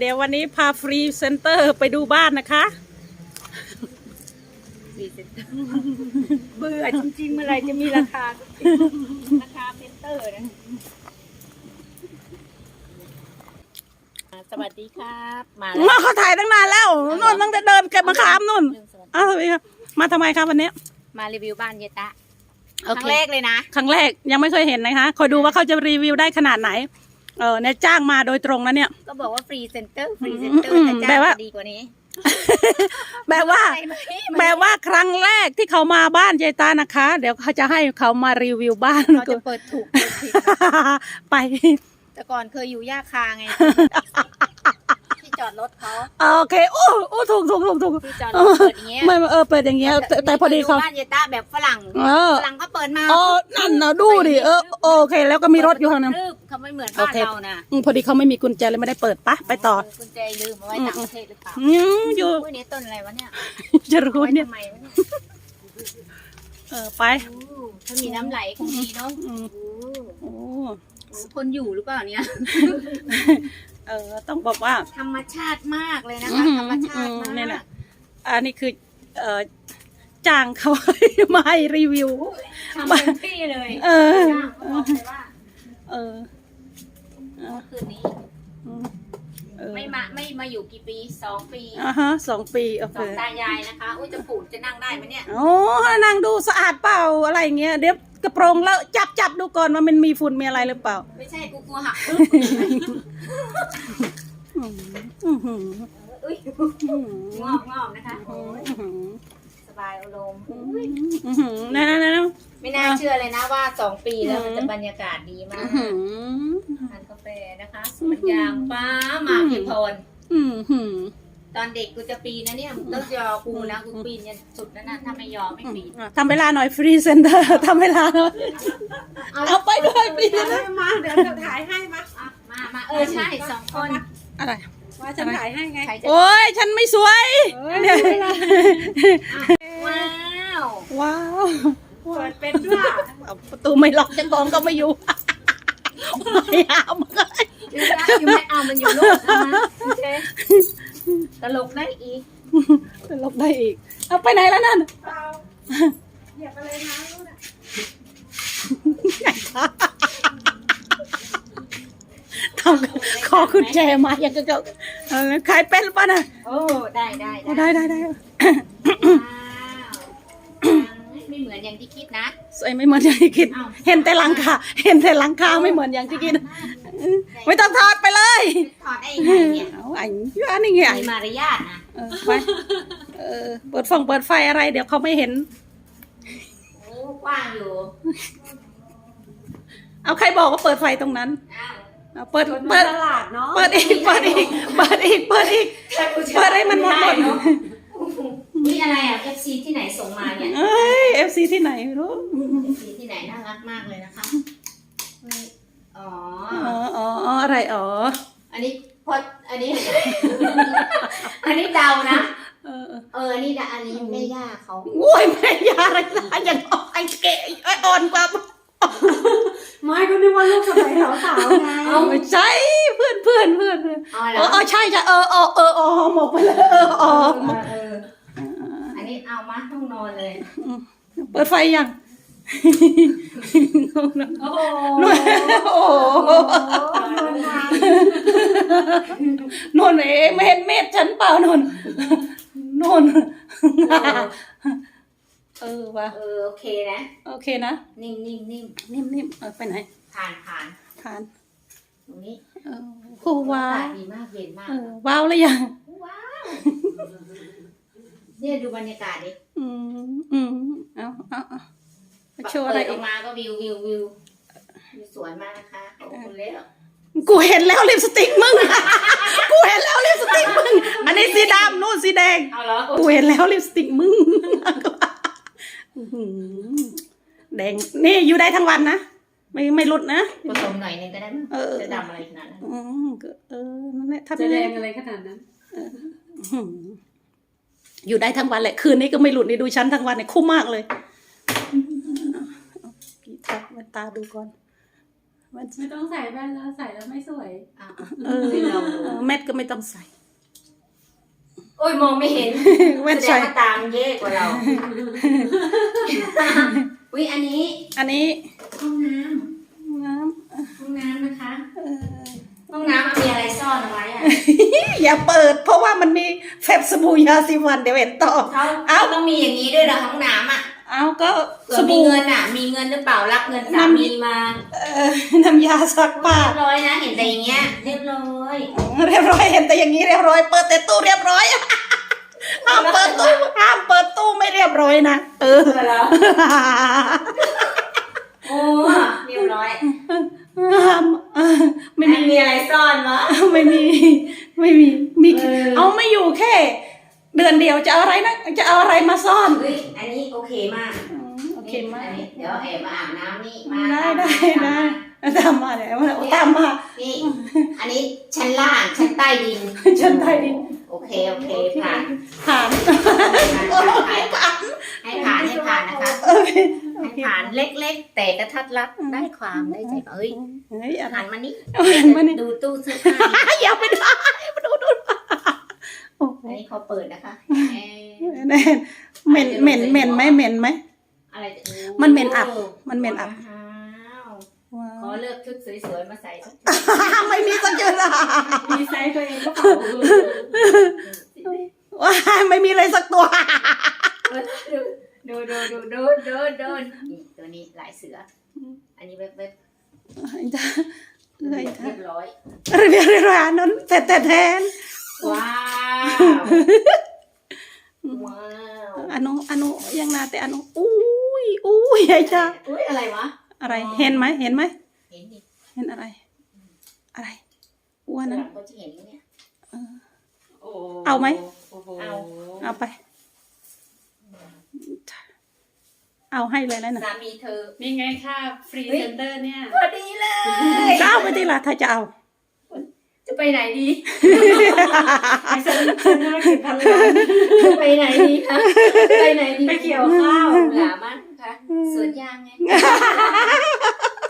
เดี๋ยววันนี้พาฟรีเซนเตอร์ไปดูบ้านนะคะพรีเซนเตอร์เบื่อจริงๆเมื่อไหรจะมีราคาสักทีราคาเพนเตอร์นะอ่าสวัสดีครับมาแล้ว มาเขาถ่ายตั้งนานแล้วนู่นตั้งแต่เดินเก็บมะขามนู่นอ้าวสวัสดีครับมาทำไมครับวันนี้ มารีวิวบ้านเยตะโอครั้เค งแรกเลยนะ ครั้งแรกยังไม่เคยเห็นนะคะคอยดูว่าเขาจะรีวิวได้ขนาดไหน เออเนี่ยจ้างมาโดยตรงนะเนี่ย ก็บอกว่าฟรีเซนเตอร์ฟรีเซนเตอร์อืมแต่จ้าแปลงว่าจะดีกว่านี้แบบว่าใช่ไหมแบบว่าครั้งแรกที่เขามาบ้านเจตานะคะ เดี๋ยวเขาจะให้เขามารีวิวบ้านเขาจะเปิดถูกเปิดผิดไป แต่ก่อนเคยอยู่ย่าคาไงที่ จอดรถเขาโอเคโอ้โอ้ถูกถูกถูกถูกที่จอดรถเปิดอย่างเงี้ยไม่เออเปิดอย่างเงี้ยแต่แต่พอดีเขา บ้านเยตะแบบฝรั่งเออ ฝรั่งก็เปิดมาอ๋อนั่นนะดูดิเออโอเค แล้วก็มีรถอยู่ข้างนั้นรึบเขาไม่เหมือนบ้านโอเค เรานะอืมพอดีเขาไม่มีกุญแจเลยไม่ได้เปิดปะไปต่อกุญแจลืมเอาไว้ต่างประเทศหรือเปล่าอืมอยู่อุ้ยนี่ต้นอะไรวะเนี่ยจะรู้ไว้เนี่ย ทำไมวะเนี่ยเออไปอู้ถ้ามีน้ำไหลคงดีเนาะอืมอู้โอ้คนอยู่หรือเปล่าเนี่ย เออต้องบอกว่าธรรมชาติมากเลยนะอืคะมธรรมชาติอืมามเนี่ยแหกละอันนี้คือเออจ้างเขามาให้รีวิวทำเต็มที่เลยเออจ้างเขาบอกเลยว่าเออเออคืนนี้อืม เออไม่มาไม่มาอยู่กี่ปีสองปีอ่าฮะสองปีโอสเคองตายายนะคะอุ้ยจะผูกจะนั่งได้ไหมเนี่ย โอ้นั่งดูสะอาดเปล่าอะไรอย่างเงี้ยเดี๋ยวกระโปรงแล้วจับจับดูก่อนว่ามันมีฝุ่นมีอะไรหรือเปล่าไม่ใช่กูกลัวหักอืมอื้อหืออุ้ยอื้อหืงออกงอกนะคะโอ้ยอื้อหือส บายอารมณ์อื้อหือนั่นนั่นนั่นไม่น่าเชื่อเลยนะว่าสองปีแล้วมันจะบรรยากาศดีมาอื้กอหือทานกาแฟนะคะสวนยางป้าหมากหิพร อื้อหือตอนเด็กกูจะปีนนะเนี่ยมึงต้องยอกูนะกูปีนยันสุดนั่นนะถ้าไม่ยอมไม่ปีนอะทำเวลาหน่อยฟรีเซนเตอร์ทำเวลาหน่อยเอาไปด้วยปีนะมาเดี๋ยวจะถ่ายให้มาอะมามาเออใช่สองคนอะไรว่าฉันถ่ายให้ไง ใครจะโอ้ยฉันไม่สวยเอ้ยเนี่ยว้า วว้าวเปิดเป็นด้วยเอาประตูไม่ล็อกเจ้าของก็ไม่อยู่ไม่เอามาเลยอยู่ได้อยู่ไม่เอามันอยู่ลูกนะโอเคตลกได้อีกจะล็อกได้อีก เอาไปไหนแล้วนั่นเปล่าเหยียบไปเลยนะลูกน่ะทำขอคุณแจมาอย่างก็จะเออขายเป็นหรือเปล่านะโอ้ได้ได้โอ้ได้ได้ได้ว้าว ไม่เหมือนอย่างที่คิดนะสวยไม่เหมือนอย่างที่คิด เห็นแต่หลังคาเห็นแต่หลังคาไม่เหมือนอย่างที่คิด ไม่ต้องทอดไปเลยถอดได้ยังไงเนี่ยเอาไอ้อันนี้ไงมีมารยาทนะเออไปเออเปิดฟงเปิดไฟอะไร เดี๋ยวเขาไม่เห็นโอ้กว้างอยู่ เอาใครบอกว่าเปิดไฟตรงนั้นอ้าวเอาเปิดเปิดเปิดตลาดเนาะเปิดอีกเปิดอีกเปิดอีกเปิดอีกเปิดให้มันหมดหมด นี่อะไรอะ FC ที่ไหนส่งมาเนี่ย เอ้ยเอฟซีที่ไหนไม่รู้ FC ที่ไหนน่ารักมากเลยนะคะอ๋อ อ๋ออ๋ออ๋ออะไรอ๋ออันนี้พออันนี้ อันนี้เดานะ เออเออเอออันนี้ดาอันนี้แม่ย่าเขา โอ้ยแม่ยาอะไรนะยังไอ้เก๋ไอ้อ่อนกว่าไม่ก็นึกว่าลูกสะใภ้สาวๆไงเอาไม่ใช่เพื่อนเพื่อนเพื่อนเพื่อนเอาเอแล้อวเออใช่ใช่เออเออเออเออหมกไปเลยเอออ๋อ เอออันนี้ เอามาห้องนอนเลย เปิดไฟยังโอ้โหนู่นโอ้โหนู่นเองไม่เห็นเม็ดฉันเปล่านู่นนู่นเออว่ะเออโอเคนะ โอเคนะ นิ่มนิ่มนิ่มนิ่มๆเออไปไหนผ่านผ่านทานตรงนี้เออโอ้ว้าอาวกาศดีมากเย็นมากเออว้าวแล้วยังว้าว เนี่ยดูบรรยากาศดิอืมอืมเอาเอาเอามาโชว์อะไรเปิดออีอกกมาก็วิววิววิววิวสวยมากนะคะขอบคุณเลยอะกูเห็นแล้วลิปสติกมึง กูเห็นแล้วลิปสติกมึง อันนี้สีดำนู่นสีแดง เอาเหรอกูเห็นแล้วลิปสติกมึงอื้อหือแดงนี่อยู่ได้ทั้งวันนะ ไม่ไม่หลุดนะ ผสมหน่อยหนึงก็ได้มั้งเออ จะดำอะไรขนาดนั้นอืมก็เออนั่นแหละทำจะยังแรไงงอะไรขนาดนั้นอื้อหือ อยู่ได้ทั้งวันแหละ คืนนี้ก็ไม่หลุดนี่ดูชั้นทั้งวันเนี่ยคุ้มมากเลยกีทักแว่นตาดูก่อนมันไม่ต้องใส่แว่นแล้วใส่แล้วไม่สวยอะเออแมทก็ไม่ต้องใส่ โอ้ยมองไม่เห็นแว่นแสดใส่งว่าตามนเย่กว่าเราอุ้ยอันนี้ อันนี้ห้องน้น้ อนเอาไว้อะอย่าเปิด เพราะว่ามันมีแฟบสบู่ยาสีฟันเดี๋ยวเห็นต่อ เขาเอ้าเขาต้องมีอย่างนี้ด้วยเหรอห้องน้ำอะเอาก็เผื่สอมีบู่ เงินอะ มีเงินหรือเปล่ารับเงินสามีมาเออน้ำยาซักผ้าเรียบร้อยนะเห็นแต่อย่างเงี้ยเรียบร้อยเรียบร้อยเห็นแต่อย่างนี้เรียบร้อย เปิดแต่ตู้เรียบร้อยห้ามเปิดตู้ห้ามเปิดตู้ไม่เรียบร้อยนะเออ เออแล้วโอ้เรียบร้อยห้ามเออ ไม่ไม่มีมีอะไรซ่อนวะ ไม่มี ไม่มี มี เออ เอาไม่อยู่แค่ เดือนเดียวจะเอาอะไรนะ จะเอาอะไรมาซ่อนเฮ้ยอันนี้โอเคมากอืมโอเคมากนนี้เดี๋ยวแอบมาอาบน้ำนี่มาได้ได้ตามได้มาตามมาแล้วตามมา นี่ อันนี้ชั้นล่างชั้นใต้ดินฉันไทยดิน โอเคโอเคผ่านผ่านโอเคผ่านให้ผ่านให้ผ่านนะคะ โอเคโอ ให้เคผ่านเล็ก ๆ แต่กระทัดรัดได้ความได้ใจเอ้ยเฮ้ยอะไร หันมานี่หันมานี่ ดูตู้เสื้อผ้าอย่าไปดูมาดูดูโอ้โหอันนี้เขาเปิดนะคะเอ๊ะแน่เหม็นเหม็นเหม็นไหมเหม็นไหม อะไรจะมันเหม็นอับ มันเหม็นอับว้าวว้าขอวเลือกชุดสวยๆมาใส่สักไม่มีสักจุดละมีไซส์ตัวเองก็เปล่าว้ายไม่มีอะไรสักตัว ดูดูดูดูดูดูนี่ตัวนี้ลายเสือ อันนี้เว็บเว็บจ้าเอ้ยเรียบร้อยเรียบร้อยนั้นแต่แต่แทนว้าว ว้าวอนุอนุยังนาแต่อนุอุ้ยอุ้ยไอ้จ้าอุ้ยอะไรวะ อะไรเห็นไหมเห็นไหมเห็นดิเห็นอะไร อะไรอ้วนนั้นหลังก็จะเห็นเนี่ยเอาไหม เอา เอาไป เอาให้เลยแล้วนะสามีเธอนี่ไงค่ะฟรีเซนเตอร์เนี่ย พอดีเลย ก็เอาไปทีละถ้าจะเอา จะไปไหนดีไปเซ็นเซ็นธุรกิจพันล้านไปไหนดีคะไปไหนดีไปเกี่ยวข้าวหลามันคะสวนยางไง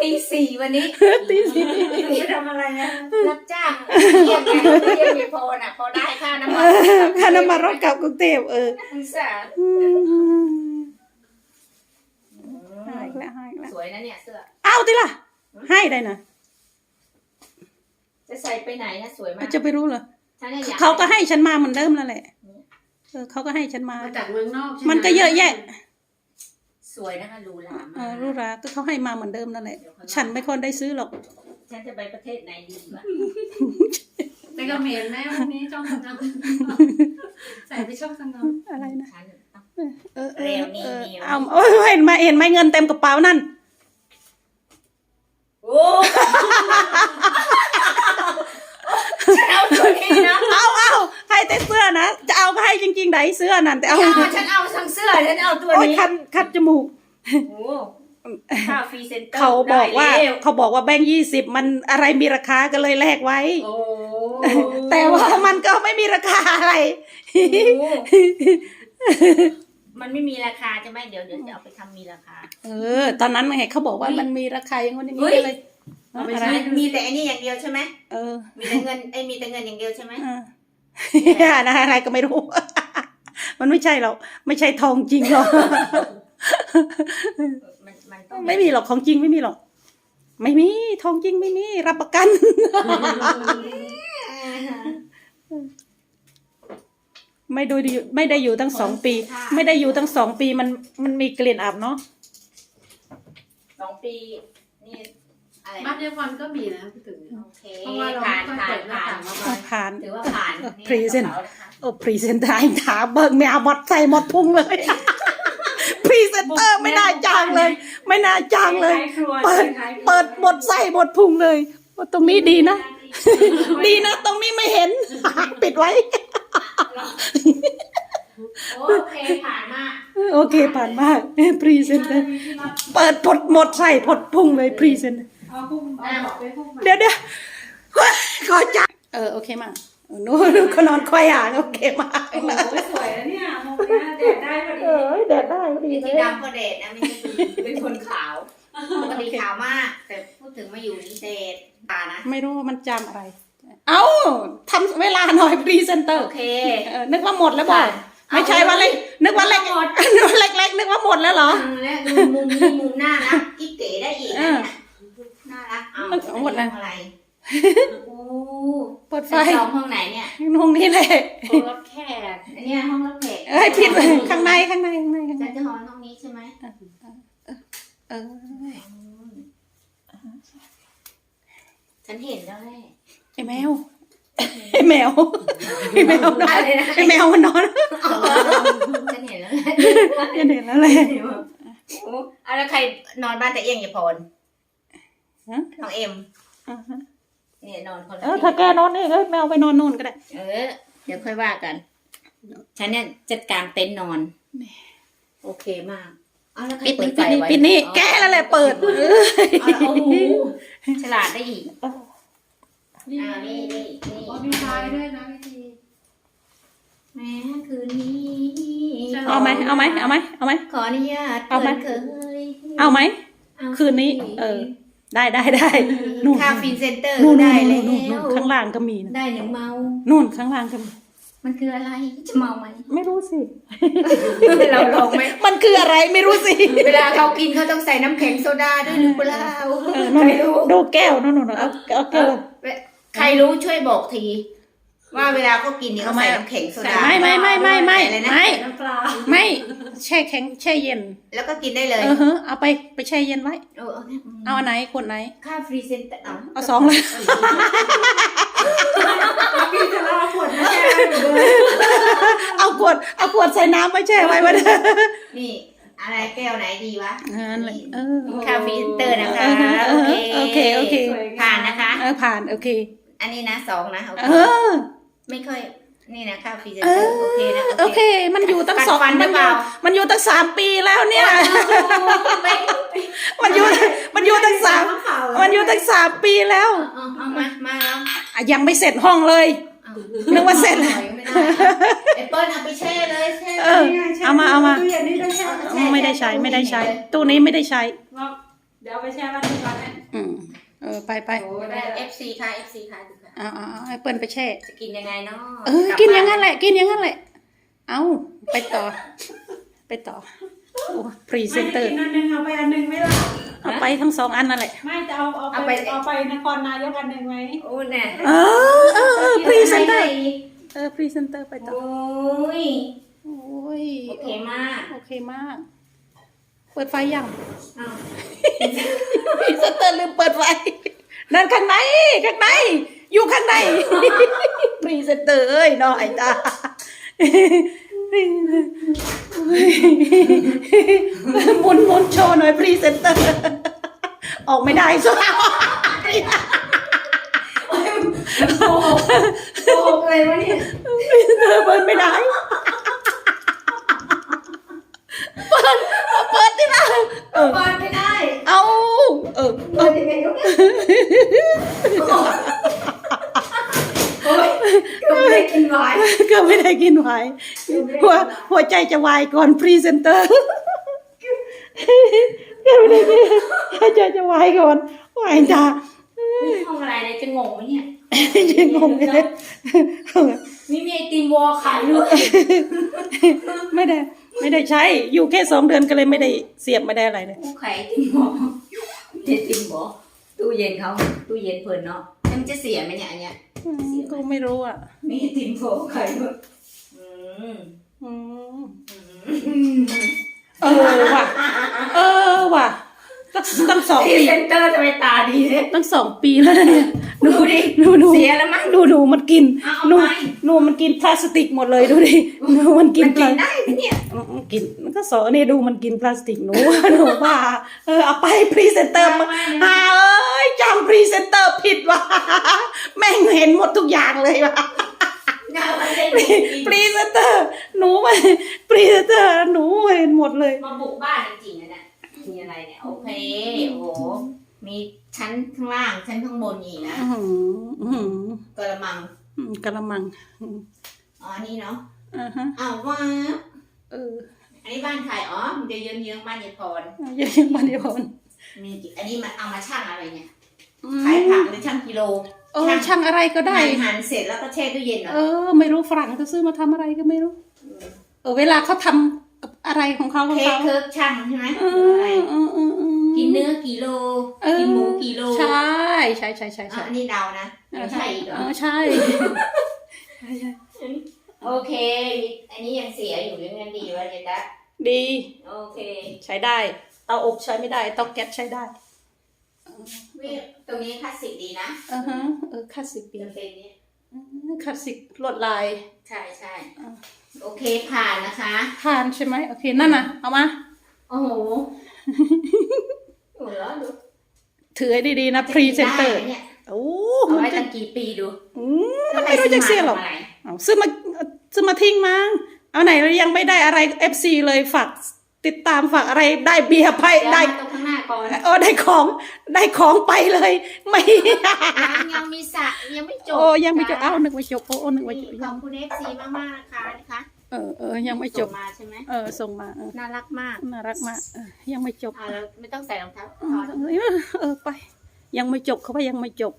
ตีสี่วันนี้ตีสิไปทำอะไรนะรับจ้าง เยี่ยมไงเยี่ยมมีพอน่ะพอได้ค่าน้ำมันค่าน้ำมันรถกลับกรุงเทพเอออุตสาห์อืมให้อีกแล้วให้อีกแล้วสวยนะเนี่ยเสื้อเอาทีละให้ได้นะจะใส่ไปไหนนะสวยมากจะไปรู้เหรอฉันนี่ยอยากเขาก็ให้ฉันมาเหมือนเดิมนั่นแหละเออเขาก็ให้ฉันมามาจากเมืองนอกใช่ไหมันก็เยอะแยะ สวยนะคะหรูหราเอมาอกรู้ราก็เขาให้มาเหมือนเดิมนั่นแหละ ฉันไม่ค่อยได้ซื้อหรอก ฉันจะไปประเทศไหนดีวะไปเขมรแม่วันนี้จ้องสำนักใส่ไปช่องสำนักอะไรนะฉันเอาเออเออเร็วนี่เออนี่เอาเอ้ยเห็นไหมเห็นไหมเงินเต็มกระเป๋านั่นโอ้ฉันเอาตัวนี้นะเอาเอาให้แต่เสื้อนะจะเอาก็ให้จริงๆไหนเสื้อนั่นแต่เอาไม่เอาฉันเอาทั้งเสื้อฉันเอาตัวโอ้ยนี้คัดคัดจมูกโอ้ ค่าฟรีเซนเตอร์เขาบอกว่า ได้แล้วเขาบอกว่าแบงค์ยี่สิบมันอะไรมีราคาก็เลยแลกไว้ โอ้แต่ว่ามันก็ไม่มีราคาอะไร โอ้มันไม่มีราคาใช่ไหมเดี๋ยวเดี๋ยวจะเอาไปทำมีราคา เออ ตอนนั้นไงเขาบอกว่ามันมีราคาอย่างนี้เฮ้มียเลยเอาไปอะไรใช้มีแต่อันนี้อย่างเดียวใช่ไหมเออมีแต่เงินไอ้ยมีแต่เงินอย่างเดียวใช่ไหม อ่าอะไรอะไรก็ไม่รู้ มันไม่ใช่หรอกไม่ใช่ทองจริงหรอกมันมัน ต้องไม่มีหรอกของจริงไม่มีหรอก ไม่มีทองจริงไม่มีรับประกัน ไม่ดูดิไม่ได้อยู่ตั้งสองปี ไม่ได้อยู่ตั้งสองปีมันมันมีกลิ่นอับเนาะสองปี นี่อะไรบ้านเดียวกันก็มีนะพูดถึงโอเคเพราะว่าเราผ่านไม่ค่อยผ่าเปินดหน้าผ่านต่างมาเอาผ่านถือว่าผ่านเออนี่ present กระเป๋านะคะโอ้พรีเซนเตอร์ถามเบิกแมวหมดใส่หมดพุงเลยพรีเซนเตอร์ไม่น่าจ้างเลย ไม่น่าจ้างเลยครัวเปิดเปิดหมดใส่หมดพุงเลยว่าตรงนี้ดีนะ ดีนะ ตรงนี้ไม่เห็น ปิดไว้ โอเคผ่านมาก โอเคผ่านมากพรีเซนเตอร์เปิดหมดหมดใส่หมดพุงเลยพรีเซนเอาพุ่มเอาบอกไปพุ่มมาเดี๋ยวเดี๋ยวขอจับเออโอเคมากเออหนูหนูก็นอนควายอ่างโอเคมากโอ้โหสวยแล้วเนี่ยมองหน้าแดดได้พอเอดีอแดดได้พอดีนี่เลที่ยดำก็เดทนะไม่ใช่เป็นคนขาว ปกติขาวมาก แต่พูดถึงมาอยู่นี่เดทตานะ ไม่รู้ว่ามันจำอะไร เอ้าทำเวลาหน่อยพรีเซนเตอร์โอเค เออนึกว่าหมดแล้วบอกค่ะไม่ใช่ว่าเล็กนึกว่าเล็กนึกว่าเล็กๆนึกว่าหมดแล้วเหรอ อืมแล้วดูมุมนี้มุมน่ารักกิ๊กเก๋ได้อีกนะเนี่ยน่ารักเอาหมดแล้วอะไรโอ้เปิดไฟไฟสองห้องไหนเนี่ยห้องนี้เลยโอ้รับแขกอันเนี้ยห้องรับแขกเอ้ยผิดข้างในข้างในข้างในข้างในฉันจะนอนห้องนี้ใช่ไหม เออฉันเห็นแล้วแหละไอ้แมวไอ้แมวไอ้แมวนอนอะไรนะไอ้แมวมันนอนฉันเห็นแล้วแหละยันเห็นแล้วเลยโอ้เอาแล้วใครนอนบ้านแต่เอียงอย่าพรฮะน้องเอ็มอ่าฮะเนี่ยนอนคนละเออถ้าแกนอนนี่ก็แมวไปนอนนู่นก็ได้ เออ เดี๋ยวค่อยว่ากัน ฉันเนี่ยจัดการเต็นท์นอน โอเคมาก เอาแล้วใครปิดเปินี่ดไฟปิดนี่ไว้ปิดนี่อ๋อแกแล้วแหละเปิดเออเอาละโอ้โหฉลาดได้อีกนี่อ่านี่นี่นี่โอ้มีไฟด้วยนะพี่ทีแม้คืนนี้เอาไหมเอาไหมเอาไหมเอาไหม ขออนุญาตเอาไหม ปิดเคยเอาไหม เอาคืนนี้ เออ ได้ได้ได้นู่นค่าฟินเซนเตอร์นู่นได้นู่นแล้นู่นนู่นวข้างล่างก็มีนะได้หนึ่งเมา นู่นข้างล่างก็มี มันคืออะไรจะเมาไหมไม่รู้สิ เราลองไหมมันคืออะไรไม่รู้สิ เวลาเขากินเขาต้องใส่น้ำแข็งโซดาด้วยหรือเปล่าเออนู่นใครรู้ดูแก้วนู่นนู่นเอาเอาแก้ว ใครรู้ช่วยบอกที ว่าเวลาเขากินเนี่ยเขาใส่น้ำแข็งโซดา ไม่ไม่ไม่ไม่ไม่ใส่อะไรนะ ไม่ น้ำปลาไม่แช่แข็งแช่เย็น แล้วก็กินได้เลย เออฮะเอาไปไปแช่เย็นไว้ เออเอาเนี่ยเอาอันไหนขวดไหน ค่าฟรีเซนเตอร์เอาเอาสองเลย พี่จะลาขวดนะแกเอาขวดเอาขวดใส่น้ำไว้แช่ไว้ไว้เด้อนี่ อะไรแก้วไหนดีวะนั่นเลยเออค่าฟรีเซนเตอร์นะคะเออโอเคโอเค ผ่านนะคะ เออผ่านโอเค อันนี้นะสองนะโอเคเออ ไม่ค่อย นี่นะค่าฟรีเซนเอเตออร์โอเคนะโอเค มันอยู่ตั้งสองกัดฟันหรืมันออเปยู่ล่ามันอยู่ตั้งสามปีแล้วเนี่ยไม่มันอยู่มันอยู่ตั้งสามมันอยู่ตั้งสามปีแล้วเอาเอามามาแล้วอะยังไม่เสร็จห้องเลยเอานึกว่าเสร็จแล้วไม่ได้ไอ้เปิ้ลเอาไปแช่เลยแช่เออเอามาเอามาตู้เย็นนี่ได้แช่ไม่ได้ใช้ไม่ได้ใช้ ตู้นี้ไม่ได้ใช้ เดี๋ยวเอาไปแช่วันนี้ก่อนนะอืมเออไปไปโอ้ได้ได้เอฟซีค่ะเอฟซีค่ะดูค่ะ เอาเอาเอาให้เปิ้ลไปแช่ จะกินยังไงเนาะเออ กินอย่างนั้นแหละ กินอย่างนั้นแหละ เอาไปต่อ ไปต่อ โอ้พรีเซนเตอร์ไม่ได้กินอันหนึงเอาไปอันหนึงไม่ล่ะเอาไปทั้งสองอันนั่นแหละ ไม่จะเอาเอาไปเอาไปนครนายกอันหนึ่งไหมโอ้เนี่ยเออเออเออพรีเซนเตอร์ให้เออ พรีเซนเตอร์ไปต่อ โอ้ยโอ้ย โอเคมากโอเคมาก เปิดไฟยัง อ้าว พรีเซนเตอร์ลืมเปิดไฟ นั่นข้างในข้างใน อยู่ข้างในพรีเซนเตอร์เอ้ยน้อยตาหมุนหมุนโชว์หน่อยพรีเซนเตอร์ ออกไม่ได้สุดโอ้โหเลยวะเนี่ยพรีเซนเตอร์เปิดไม่ได้ เปิดเปิดที่ละเออเปิดไม่ได้ เอาเออเอเปิอดยังไงวะโอ้ยก็ ไม่ได้กินไวน์ก็ไม่ได้กินไวน์หัวหัวใจจะวายก่อนพรีเซนเตอร์ก็ไม่ได้กินหัวใจจะวายก่อนวายจ้าห้องอะไรเนี่ยจะงงไหมเนี่ยยังงงเลยนี่มีไอติมวอลขายด้วยไม่ได้ ไม่ได้ใช้อยู่แค่สองเดือนก็เลยไม่ได้เสียบไม่ได้อะไรเลยผู้ขายไอติมวอลไอติมวอลตู้เย็นเขาตู้เย็นเพิ่นเนาะแล้วมันจะเสียไหมเนี่ยอันเนี้ย อืมก็ไม่รู้อะ มีไอติมวอลขายด้วยอืมอืมอืมเออว่ะ เออว่ะตั้งตั้งสองพรีปีเซนเตอร์ทำไมตาดีเนี่ยตั้งสองปีแล้วนะเนี่ยดูดิดูดูเสียแล้วมั้งดูดูมันกินเอาเอาหนูไป หนูมันกินพลาสติกหมดเลยดูดิหนูมันกิมันนพกิลานได้ไหมเนี่ยอืมกินมันก็สอนนี่ดูมันกินพลาสติกหนู หนูว่าเออเอาไปพรีเซนเตอร์มาอ่าเอ้ยจำพรีเซนเตอร์ผิดว่ะแม่งเห็นหมดทุกอย่างเลยว่ะเอาไปเลยพรีเซนเตอร์หนูมาพรีเซนเตอร์หนูเห็นหมดเลย มาบุกบ้านจริงๆนะเนี่ยมีอะไรเนี่ยโอเคโอ้โหมีชั้นข้างล่างชั้นข้างบนอีกนะอื้อหืออื้อหือกระมังอืมกะละมังอืมอ๋อนี่เนาะอ่าฮะอ้าวว่าเอออันนี้บ้านใครอ๋อมันจะเยื้องๆบ้านยายพรยังยังมันเดียวพนมีกี่อันนี้มันเอามาชั่งอะไรเนี่ยอืขายมผักหรือชั่งกิโล เออช่างอะไรก็ได้ หั่นหั่นเสร็จแล้วก็แช่ตู้เย็นเหรอเออ ไม่รู้ฝรั่งจะซื้อมาทำอะไรก็ไม่รู้ เออ เวลาเขาทำกับอะไรของเขาของเค้กเขาเคิร์กชั่งใช่ไหมเอหรือออะไรเออเออเออ กินเนื้อกี่โล เออ กินหมูกี่โลใช่ใช่ใช่ใช่อะใช่อันนี้เดานะไม่ใช่อีกเหรอเออใช่โอเค อันนี้ยังเสียอยู่ยังยังดีวะเจตะดี โอเค ใช้ได้ เตาอบใช้ไม่ได้ เตาแก๊สใช้ได้วิ ตรงนี้คลาสสิกดีนะอือฮะเออคลาสสิกดีจะเป็นนี้อืมคลาสสิกลวดลาย ใช่ใช่อ่าโอเคผ่านนะคะทานใช่ไหมโอเคนั่นน่ะ เอามา โอ้โหหัวเราะดูถือให้ดีๆนะพรีเซนเตอร์ได้ไหมเนี่ยโอ้เอามันไว้จะตั้งกี่ปีดูอืมไม่รู้จะเสียหรอกทำไมเอาซื้อมาซื้อมาทิ้งมาเอาไหนเรายังไม่ได้อะไร FC เลยฝาก ติดตามฝากอะไรได้เบียร์ไปซื้อมาได้ตรงข้างหน้าก่อนโอ้ได้ของได้ของไปเลย ไม่ยังยังมีสระยังไม่จบโอ้ยังไม่จบเอ้านึกว่าจบโอ้โอ้นึกว่าจบขยัองบคุณเอฟซีมากมากๆนะคะนะคะเออเออยังไม่จบส่งมาใช่ไหมเออส่งมาเออน่ารักมากน่ารักมากเออยังไม่จบอ่าเราไม่ต้องใส่รองเท้าเอถออดเออไป ยังไม่จบเขาว่ายังไม่จบ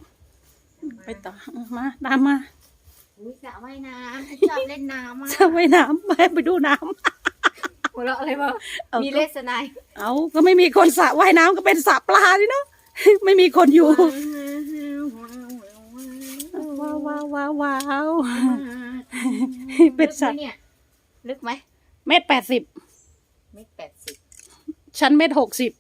ไปต่อเออมาตามมาอุ้ยสระว่ายน้ำฉันชอบเล่นน้ำมากจะไปน้ำไปไปดูน้ หัวเราะอะไรบ้างำเอามีก็เลสไนายเอาก็ไม่มีคนสระว่ายน้ำก็เป็นสระปลาดิเนาะ ไม่มีคนอยู่ ว้าวว้าวว้าวว้าวเป็นสระลึกไหมเนี่ยลึกไหมเมตรแปดสิบเมตรแปดสิบชั้นเมตรหกสิบ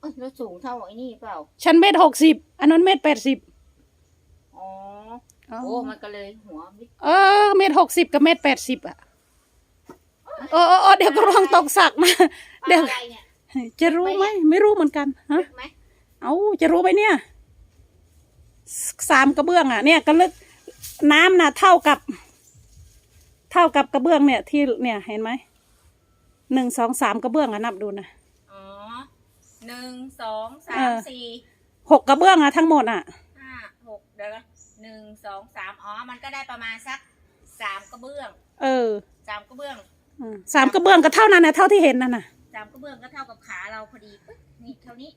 เอ้ยแล้วสูงเท่าไอ้นี่เปล่า ชั้นเมตรหกสิบอันนั้นเมตรแปดสิบอ๋อ โอ้ มันก็เลยหัวมิดเออ เมตรหกสิบกับเมตรแปดสิบอะ โอ้โอ้โอ้เดี๋ยวก็รองตกสักนะปลาเดี๋ยว อะไรเนี่ยจะรู้ไหมไม่รู้เหมือนกันฮะ ลึกไหมเอาจะรู้ไหมเนี่ยสสามกระเบื้องอะเนี่ยก็ลึกน้ำน่ะเท่ากับ เท่ากับกระเบื้องเนี่ยที่เนี่ยเห็นไหมหนึ่งสองสามกระเบื้องอะนับดูนะ อ๋อหนึ่งสองสาเอมอ สี่หกกระเบื้องอะทั้งหมดอะ ห้าหกเดี๋ยวนะหนึ่งสองสามอ๋อ มันก็ได้ประมาณสักสามกระเบื้องเออ สามกระเบื้องอืม สามกระเบื้องก็เท่านั้นนะเท่าที่เห็นนั่นน่ะสามกระเบื้องก็เท่ากับขาเราพอดีปึ๊บนี่เท่านี้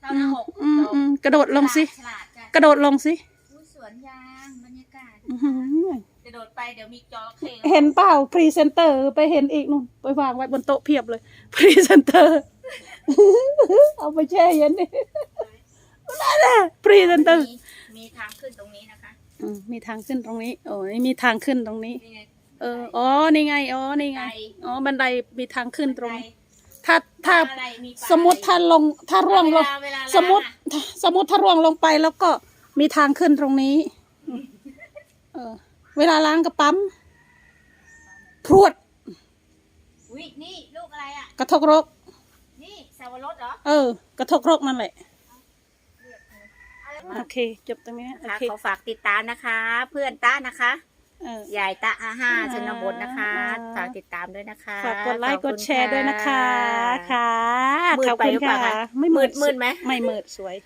เท่าอืหน้ามอกอืมอืมกระโดดลงสิ ฉลาดจ้ะกระโดดลงสิ อุ้ยสวนยางบรรยากาศอื้อหือกระโดดไปเดี๋ยวมีจระเข้เห็นเปล่าพรีเซนเตอร์ไปเห็นอีกนู่นไปวางไว้บนโต๊ะเพียบเลยพรีเซนเตอร์ เอาไปแช่เย็นนี่นั่นแหละพรีเซนเตอร์มีมีทางขึ้นตรงนี้นะคะ อืมมีทางขึ้นตรงนี้ โอ้ยมีทางขึ้นตรงนี้ นี่ไง เออ อ๋อ นี่ไง อ๋อ นี่ไงบันไดอ๋อ บันไดมีทางขึ้นตรงบันไดถ้า ถ้า อะไรมีปลาสมมติถ้าลง ถ้าร่วงลง เวลาเวลาสมมติ สมมติถ้าร่วงลงไปแล้วก็มีทางขึ้นตรงนี้ เออ เวลาล้างกระปั๊ม พรวดอุ้ยนี่ลูกอะไรอะ กระทกรก นี่สาวรสเหรอ เออ กระทกรกนั่นแหละอะไรโอเค จบตรงนี้โอค่ะเค ขอฝากติดตามนะคะ เพื่อนตานะคะ เออ ยายตาอาห้าชนบทนะคะอ่า ฝากติดตามด้วยนะคะฝากกดไลค์ขกอบดณแชร์ด้วยนะคะค่ะค่ะมืดขอบไปคุณหรือเปล่าค่ะ คะไม่มืดมืดไหม ไม่มืดสวย